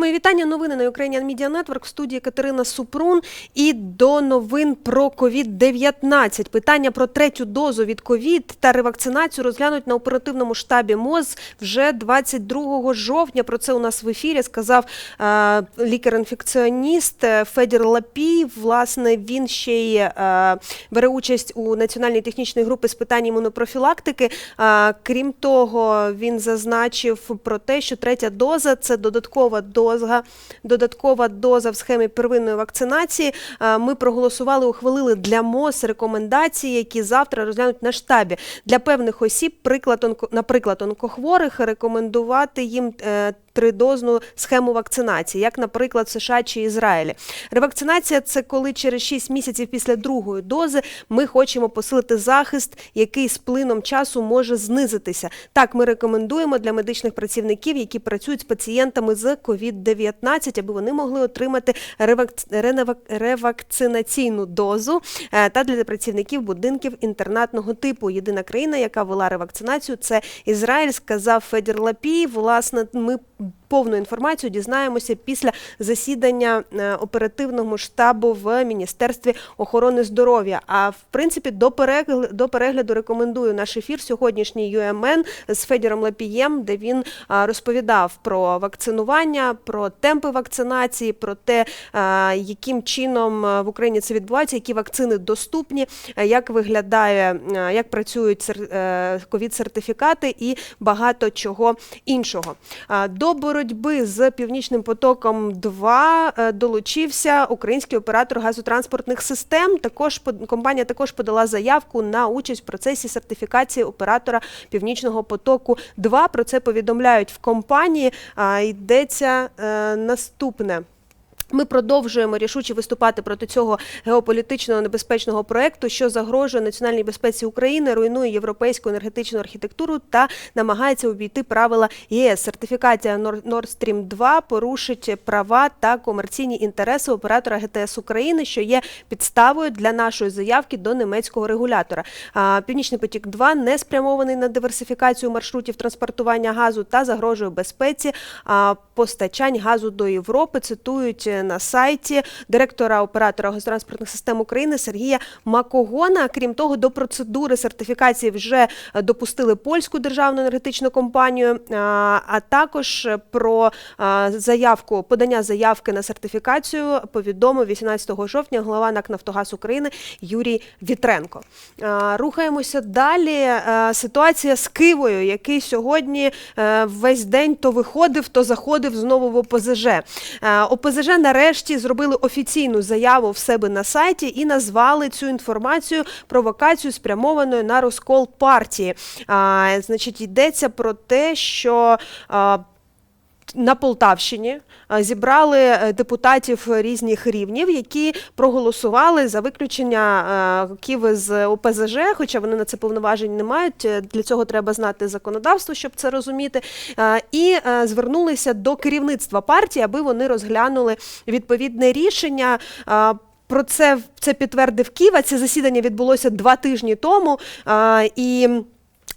Мої вітання. Новини на Ukrainian Media Network в студії Катерина Супрун. І до новин про COVID-19. Питання про третю дозу від COVID та ревакцинацію розглянуть на оперативному штабі МОЗ вже 22 жовтня. Про це у нас в ефірі сказав е, лікар-інфекціоніст е, Федір Лапій. Власне, він ще й е, бере участь у національній технічній групі з питань імунопрофілактики. Крім того, він зазначив про те, що третя доза це додаткова доза, додаткова доза в схемі первинної вакцинації. Ми проголосували, ухвалили для МОЗ рекомендації, які завтра розглянуть на штабі. Для певних осіб, приклад, наприклад, онкохворих, рекомендувати їм е, тридозну схему вакцинації, як, наприклад, США чи Ізраїлі. Ревакцинація це коли через 6 місяців після другої дози ми хочемо посилити захист, який з плином часу може знизитися. Так, ми рекомендуємо для медичних працівників, які працюють з пацієнтами з COVID-19, аби вони могли отримати ревак- ревакцинаційну дозу е, та для працівників будинків інтернатного типу. Єдина країна, яка вела ревакцинацію, це Ізраїль, сказав Федір Лапій. Власне, ми повну інформацію дізнаємося після засідання е, оперативного штабу в Міністерстві охорони здоров'я. А в принципі, до перегляду, до перегляду рекомендую наш ефір сьогоднішній ЮМН з Федіром Лапієм, де він розповідав про вакцинування, про темпи вакцинації, про те, яким чином в Україні це відбувається, які вакцини доступні, як виглядає, як працюють сер- е, ковід-сертифікати і багато чого іншого. До боротьби з північним потоком 2 е, долучився український оператор газотранспортних систем. Також компанія також подала заявку на участь в процесі сертифікації оператора Північного потоку 2 Про це повідомляють в компанії. А, Йдеться е, наступне. Ми продовжуємо рішуче виступати проти цього геополітичного небезпечного проекту, що загрожує національній безпеці України, руйнує європейську енергетичну архітектуру та намагається обійти правила ЄС. Сертифікація Nord Stream 2 порушить права та комерційні інтереси оператора ГТС України, що є підставою для нашої заявки до німецького регулятора. Північний потік 2 не спрямований на диверсифікацію маршрутів транспортування газу та загрожує безпеці постачань газу до Європи. Цитують на сайті директора оператора газотранспортних систем України Сергія Макогона. Крім того, до процедури сертифікації вже допустили польську державну енергетичну компанію, а, також про заявку подання заявки на сертифікацію повідомив 18 жовтня голова НАК «Нафтогаз України Юрій Вітренко. Рухаємося далі. Ситуація з Кивою, який сьогодні е, весь день то виходив, то заходив знову в ОПЗЖ. ОПЗЖ нарешті зробили офіційну заяву в себе на сайті і назвали цю інформацію провокацію спрямованою на розкол партії. А, Значить, йдеться про те, що. а, на Полтавщині зібрали е, депутатів різних рівнів, які проголосували за виключення е, Киви з ОПЗЖ, хоча вони на це повноважень не мають. Е, Для цього треба знати законодавство, щоб це розуміти. Е, І е, звернулися до керівництва партії, аби вони розглянули відповідне рішення. Е, Про це це підтвердив Ківа. Це засідання відбулося два тижні тому. е, І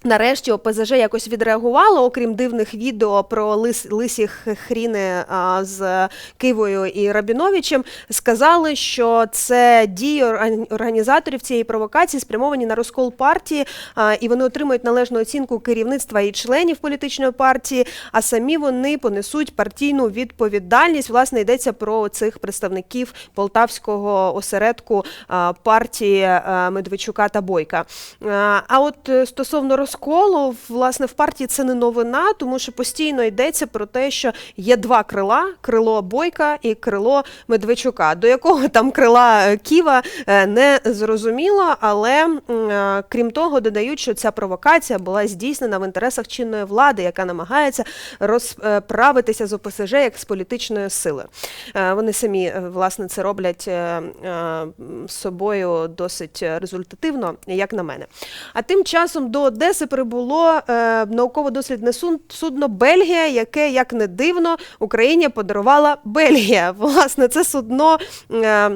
Нарешті ОПЗЖ якось відреагувало, окрім дивних відео про лис, лисі хріни а, з Кивою і Рабіновичем. Сказали, що це дії органі- організаторів цієї провокації спрямовані на розкол партії, а, і вони отримують належну оцінку керівництва і членів політичної партії, а самі вони понесуть партійну відповідальність. Власне, йдеться про цих представників полтавського осередку а, партії а, Медведчука та Бойка. А а от е, стосовно розколу, власне, в партії це не новина, тому що постійно йдеться про те, що є два крила: крило Бойка і крило Медведчука. До якого там крила е, Ківа е, не зрозуміло, але е, крім того, додають, що ця провокація була здійснена в інтересах чинної влади, яка намагається розправитися з ОПСЖ як з політичною силою. Вони самі власне це роблять собою досить результативно, як на мене. А тим часом до Одеси прибуло е, науково-дослідне судно Бельгія, яке, як не дивно, Україні подарувала Бельгія. Власне, це судно. Е,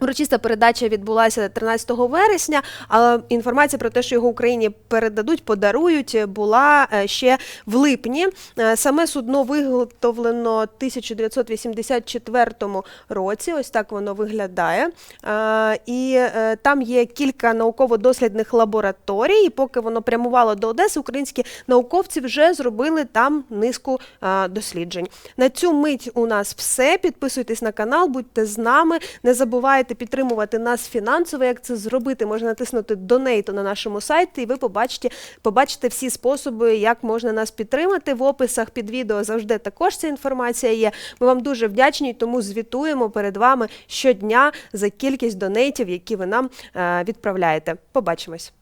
Урочиста передача відбулася 13 вересня, але інформація про те, що його Україні передадуть, подарують, була е, ще в липні. Е, Саме судно виготовлено 1984 році. Ось так воно виглядає. Е, І там є кілька науково-дослідних лабораторій. І поки воно прямувало до Одеси, українські науковці вже зробили там низку досліджень. На цю мить у нас все. Підписуйтесь на канал, будьте з нами. Не забувайте підтримувати нас фінансово. Як це зробити? Можна натиснути Донейту на нашому сайті, і ви побачите, побачите всі способи, як можна нас підтримати. В описах під відео завжди також ця інформація є. Ми вам дуже вдячні, тому звітуємо перед вами щодня за кількість донейтів, які ви нам е, відправляєте. Побачимось.